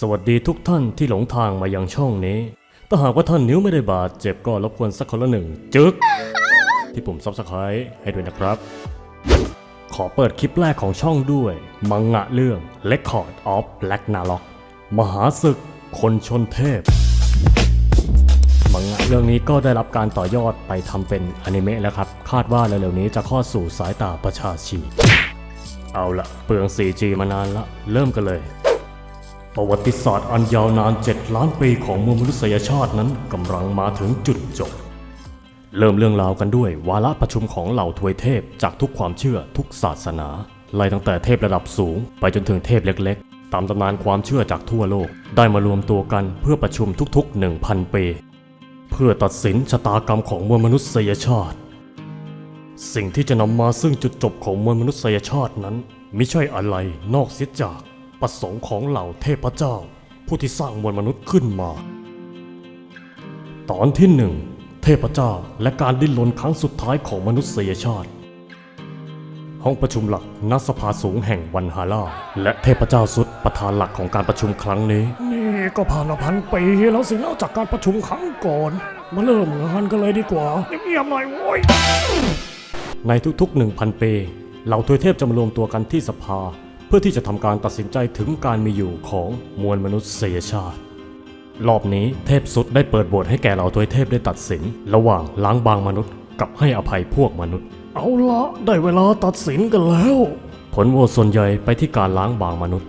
สวัสดีทุกท่านที่หลงทางมายังช่องนี้ ถ้าหากว่าท่านนิ้วไม่ได้บาดเจ็บก็รบกวนสักคนละหนึ่งจึก ที่ปุ่ม Subscribe ให้ด้วยนะครับ ขอเปิดคลิปแรกของช่องด้วย มังงะเรื่อง Record of Black Narok มหาศึก คนชนเทพ มังงะเรื่องนี้ก็ได้รับการต่อยอดไปทำเป็นอนิเมะแล้วครับ คาดว่าเร็วๆนี้จะเข้อสู่สายตาประชาชี เอาละเปลือง 4G มานานละ เริ่มกันเลย ประวัติศาสตร์อันยาวนาน 7 ล้านปีของมวลมนุษยชาตินั้นกำลังมาถึงจุดจบ เริ่มเรื่องราวกันด้วย วาระประชุมของเหล่าทวยเทพจากทุกความเชื่อทุกศาสนาไล่ตั้งแต่เทพระดับสูง ไปจนถึงเทพเล็กๆ ตามตำนานความเชื่อจากทั่วโลก ได้มารวมตัวกันเพื่อประชุมทุกๆ 1,000 ปี เพื่อตัดสินชะตากรรมของมวลมนุษยชาติ สิ่งที่จะนำมาซึ่งจุดจบของมวลมนุษยชาตินั้น ไม่ใช่อะไรนอกเสียจาก ประสงค์ของเหล่าเทพเจ้า ผู้ที่สร้างมวลมนุษย์ขึ้นมา ตอนที่หนึ่งเทพเจ้าและการดิ้นรนครั้งสุดท้ายของมนุษยชาติ ห้องประชุมหลักณสภาสูงแห่งวันฮาร่าและเทพเจ้าสุดประธานหลักของการประชุมครั้งนี้ นี่ก็ผ่านมาพันปีแล้วสินอกจากการประชุมครั้งก่อน มาเริ่มงานกันเลยดีกว่าเงียบๆหน่อยโว้ยในทุกๆ 1,000 ปี เหล่าทวยเทพจะมารวมตัวกันที่สภา เพื่อที่จะทำการตัดสินใจถึงการมีอยู่ของมวลมนุษยชาติ รอบนี้เทพสุดได้เปิดบทให้แก่เหล่าทวยเทพได้ตัดสิน ระหว่างล้างบางมนุษย์กับให้อภัยพวกมนุษย์ เอาละได้เวลาตัดสินกันแล้ว ผลโหวตส่วนใหญ่ไปที่การล้างบางมนุษย์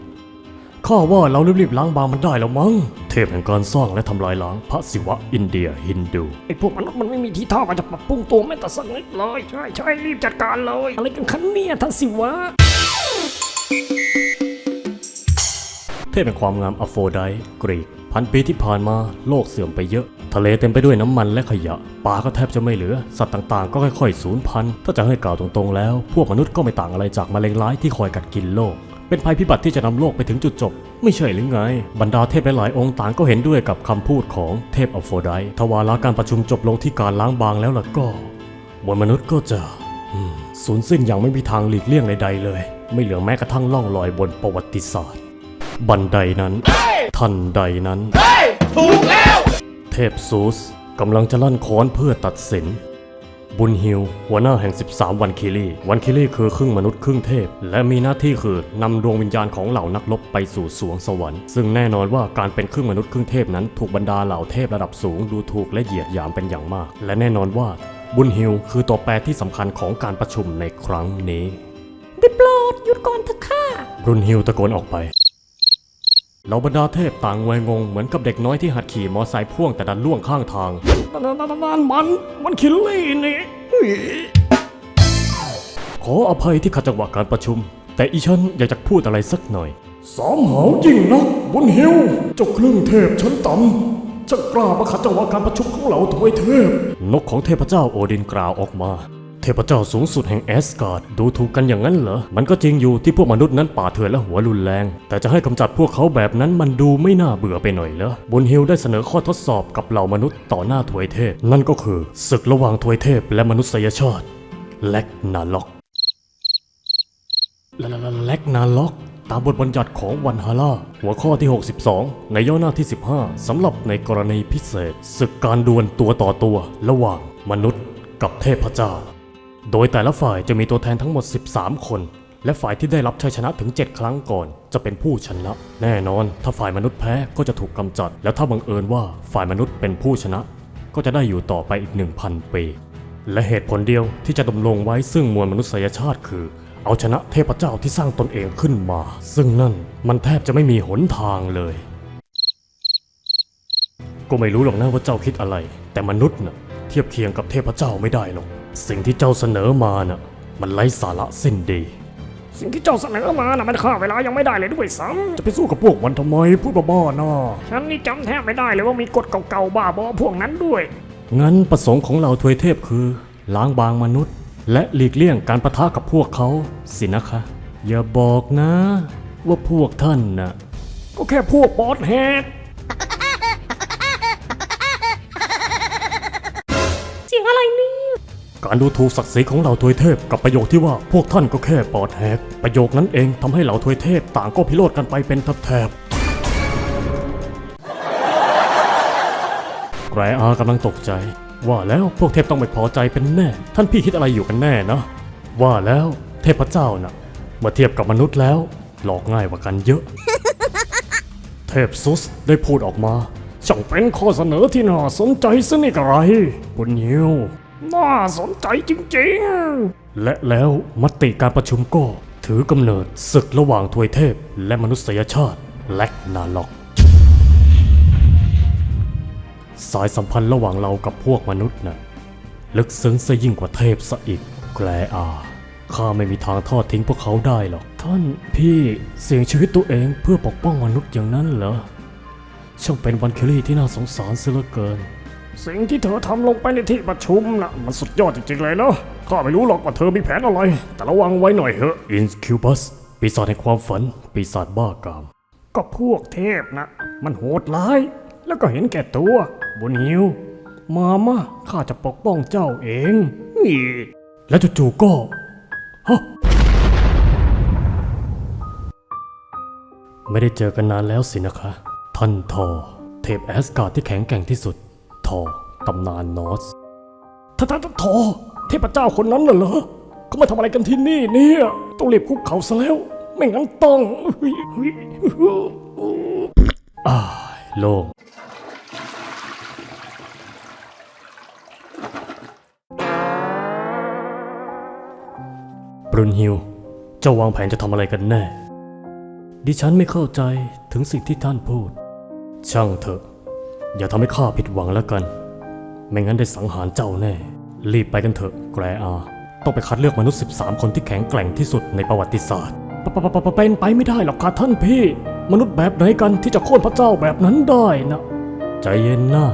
ข้าว่าเรารีบๆล้างบางมันได้แล้วมั้ง เทพแห่งการสร้างและทำลายล้างพระศิวะอินเดียฮินดูไอ้พวกมนุษย์มันไม่มีทีท่าว่าจะปรับปรุงตัวแม้แต่สักนิดเลย ใช่ใช่รีบจัดการเลย อะไรกันคันเนี่ยท่านสิวะ เทพแห่งความงามอโฟไดต์กรีก พันปีที่ผ่านมาโลกเสื่อมไปเยอะ ทะเลเต็มไปด้วยน้ำมันและขยะป่าก็แทบจะไม่เหลือ สัตว์ต่างๆ ก็ค่อยๆสูญพันธุ์ถ้าจะให้กล่าวตรงๆแล้ว พวกมนุษย์ก็ไม่ต่างอะไรจากมะเร็งร้ายที่คอยกัดกินโลก เป็นภัยพิบัติที่จะนำโลกไปถึงจุดจบ ไม่ใช่หรือไง บรรดาเทพหลายๆองค์ต่างก็เห็นด้วยกับคำพูดของเทพอโฟไดต์ทว่าละการประชุมจบลงที่การล้างบางแล้วล่ะก็มวลมนุษย์ก็จะ สูญสิ้นอย่างไม่มีทางหลีกเลี่ยงใดๆเลย ไม่เหลือแม้กระทั่งล่องรอยบนประวัติศาสตร์ บันไดนั้น ทันใดนั้น ถูกแล้ว เทพซูสกำลังจะลั่นค้อนเพื่อตัดสิน บุญฮิว หัวหน้าแห่ง 13 วันคิรีวันคิรีคือครึ่งมนุษย์ครึ่งเทพ และมีหน้าที่คือนำดวงวิญญาณของเหล่านักรบไปสู่สวงสวรรค์ ซึ่งแน่นอนว่าการเป็นครึ่งมนุษย์ครึ่งเทพนั้น ถูกบรรดาเหล่าเทพระดับสูงดูถูกและเหยียดหยามเป็นอย่างมาก และแน่นอนว่า บุญฮิวคือตัวแปรที่สำคัญของการประชุมในครั้งนี้ได้โปรดหยุดก่อนเถอะค่ะ บุญฮิวตะโกนออกไปเหล่าบรรดาเทพต่างงวยงงเหมือนกับเด็กน้อยที่หัดขี่มอไซค์พ่วงแต่ดันล่วงข้างทางนั่นนั่นนั่นนั่นมันมันคิลลี่นี่เฮ้ยขออภัยที่ขัดจังหวะการประชุม แต่อีฉันอยากจะพูดอะไรสักหน่อย สามหาวยิ่งนักบนหิวเจ้าครึ่งเทพชั้นต่ำจะกล้ามาขัดจังหวะการประชุมของเหล่าทวยเทพ นกของเทพเจ้าโอดินกล่าวออกมาเทพเจ้าสูงสุดแห่งแอสการ์ดดูถูกกันอย่างนั้นเหรอ มันก็จริงอยู่ที่พวกมนุษย์นั้นป่าเถื่อนและหัวรุนแรง แต่จะให้กำจัดพวกเขาแบบนั้นมันดูไม่น่าเบื่อไปหน่อยเหรอบนฮิลได้เสนอข้อทดสอบกับเหล่ามนุษย์ต่อหน้าทวยเทพ นั่นก็คือศึกระหว่างทวยเทพและมนุษยชาติแลกนาล็อกและแลกนาล็อก ตามบทบัญญัติของวันฮาร่าหัวข้อที่ 62 ในย่อหน้าที่ 15สำหรับในกรณีพิเศษศึกการดวลตัวต่อตัว ระหว่างมนุษย์กับเทพเจ้า โดยแต่ละฝ่ายจะมีตัวแทนทั้งหมด 13 คน และฝ่ายที่ได้รับชัยชนะถึง 7 ครั้งก่อน จะเป็นผู้ชนะ แน่นอน ถ้าฝ่ายมนุษย์แพ้ก็จะถูกกำจัด แล้วถ้าบังเอิญว่าฝ่ายมนุษย์เป็นผู้ชนะ ก็จะได้อยู่ต่อไปอีก 1,000 ปี และเหตุผลเดียวที่จะดำรงไว้ซึ่งมวลมนุษยชาติคือ เอาชนะเทพเจ้าที่สร้างตนเองขึ้นมา ซึ่งนั่นมันแทบจะไม่มีหนทางเลย ก็ไม่รู้หรอกนะว่าเจ้าคิดอะไร แต่มนุษย์น่ะเทียบเคียงกับเทพเจ้าไม่ได้หรอก สิ่งที่เจ้าเสนอมาน่ะ มันไร้สาระสิ้นดีสิ่งที่เจ้าเสนอมาน่ะมันฆ่าเวลายังไม่ได้เลยด้วยซ้ำจะไปสู้กับพวกมันทำไมพูดบ้าๆนะฉันนี่จำแทบไม่ได้เลยว่ามีกฎเก่าๆบ้าบอพวกนั้นด้วย งั้นประสงค์ของเราทวยเทพคือ ล้างบางมนุษย์ และหลีกเลี่ยงการประทะกับพวกเขาสินะคะ อย่าบอกนะ ว่าพวกท่านน่ะ ก็แค่พวกบอสแฮกเสียงอะไรนี่ การดูถูกศักดิ์ศรีของเหล่าทวยเทพกับประโยคที่ว่าพวกท่านก็แค่ปอดแฮก ประโยคนั้นเองทำให้เหล่าทวยเทพต่างก็พิโรธกันไปเป็นแถบแกรอากำลังตกใจ ว่าแล้วพวกเทพต้องไม่พอใจเป็นแน่ ท่านพี่คิดอะไรอยู่กันแน่นะ ว่าแล้วเทพเจ้าน่ะเมื่อเทียบกับมนุษย์แล้ว หลอกง่ายกว่ากันเยอะ เทพซุสได้พูดออกมาช่างเป็นข้อเสนอที่น่าสนใจซะนี่กระไรบุญยิวน่าสนใจจริงและแล้วมติการประชุมก็ ถือกำเนิดศึกระหว่างทวยเทพและมนุษยชาติและนาล็อก สายสัมพันธ์ระหว่างเรากับพวกมนุษย์น่ะลึกซึ้งซะยิ่งกว่าเทพซะอีก แกลอาข้าไม่มีทางทอดทิ้งพวกเขาได้หรอก ท่านพี่เสี่ยงชีวิตตัวเองเพื่อปกป้องมนุษย์อย่างนั้นเหรอ ช่างเป็นวันคิลี่ที่น่าสงสารเสียเหลือเกินๆสิ่งที่เธอทำลงไปในที่ประชุมน่ะมันสุดยอดจริงๆเลยเนาะข้าไม่รู้หรอกว่าเธอมีแผนอะไร แต่ระวังไว้หน่อยเถอะอินคิวบัสปีศาจแห่งความฝัน ปีศาจบ้ากาม ก็พวกเทพนะ มันโหดร้าย แล้วก็เห็นแก่ตัวบุญิว มามาข้าจะปกป้องเจ้าเองนี่และจู่ๆก็ฮะไม่ได้เจอกันนานแล้วสินะคะ ท่านทอ เทพแอสการ์ดที่แข็งแกร่งที่สุด ทอตำนานนอสท่านท่านทอ เทพเจ้าคนนั้นเหรอเขามาทำอะไรกันที่นี่เนี่ยต้องรีบคุกเข่าซะแล้ว ไม่งั้นต้องอ้าโล่ง รุนฮิว เจ้าวางแผนจะทำอะไรกันแน่ ดิฉันไม่เข้าใจถึงสิ่งที่ท่านพูด ช่างเถอะ อย่าทำให้ข้าผิดหวังแล้วกัน ไม่งั้นได้สังหารเจ้าแน่ รีบไปกันเถอะ แกรอา ต้องไปคัดเลือกมนุษย์ 13 คนที่แข็งแกร่งที่สุดในประวัติศาสตร์ปะปปปเป็นไปไม่ได้หรอกค่ะท่านพี่ มนุษย์แบบไหนกันที่จะโค่นพระเจ้าแบบนั้นได้นะใจเย็นนะ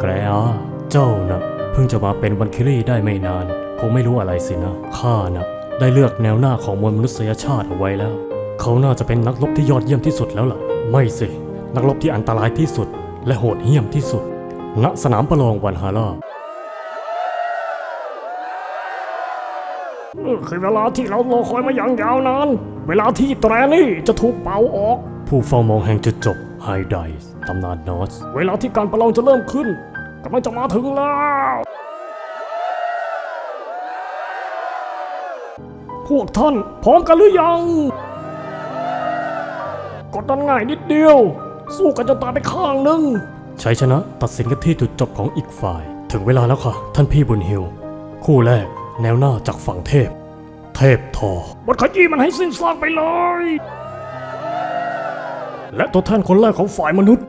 แกรอาเจ้านะเพิ่งจะมาเป็นวันคิรีได้ไม่นาน คงไม่รู้อะไรสินะข้านะ ได้เลือกแนวหน้าของมวลมนุษยชาติเอาไว้แล้ว เขาน่าจะเป็นนักรบที่ยอดเยี่ยมที่สุดแล้วล่ะ ไม่สิ นักรบที่อันตรายที่สุด และโหดเหี้ยมที่สุด ณ สนามประลองวันฮาร่านี่คือเวลาที่เรารอคอยมาอย่างยาวนาน เวลาที่แตรนี่จะถูกเป่าออก ผู้เฝ้ามองแห่งจุดจบไฮไดส์ตำนานนอส เวลาที่การประลองจะเริ่มขึ้นกำลังจะมาถึงแล้ว พวกท่านพร้อมกันหรือยัง กดดันง่ายนิดเดียว สู้กันจนตายไปข้างหนึ่งชัยชนะตัดสินกันที่จุดจบของอีกฝ่าย ถึงเวลาแล้วค่ะ ท่านพี่บุญฮิว คู่แรก แนวหน้าจากฝั่งเทพ เทพทอบทขยี้มันให้สิ้นซากไปเลย และตัวแทนคนแรกของฝ่ายมนุษย์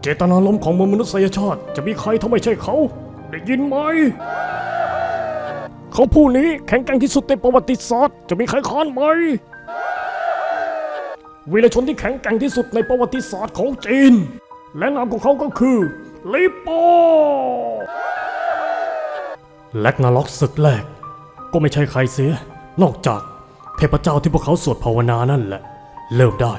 เจตนารมณ์ของมวลมนุษยชาติ จะมีใครถ้าไม่ใช่เขา ได้ยินไหม เขาผู้นี้แข็งแกร่งที่สุดในประวัติศาสตร์ จะมีใครค้านไหมวีรชนที่แข็งแกร่งที่สุดในประวัติศาสตร์ของจีน และนามของเขาก็คือลิปโปแลกนาล็อกศึกแรก ก็ไม่ใช่ใครเสีย นอกจากเทพเจ้าที่พวกเขาสวดภาวนานั่นแหละ เริ่มได้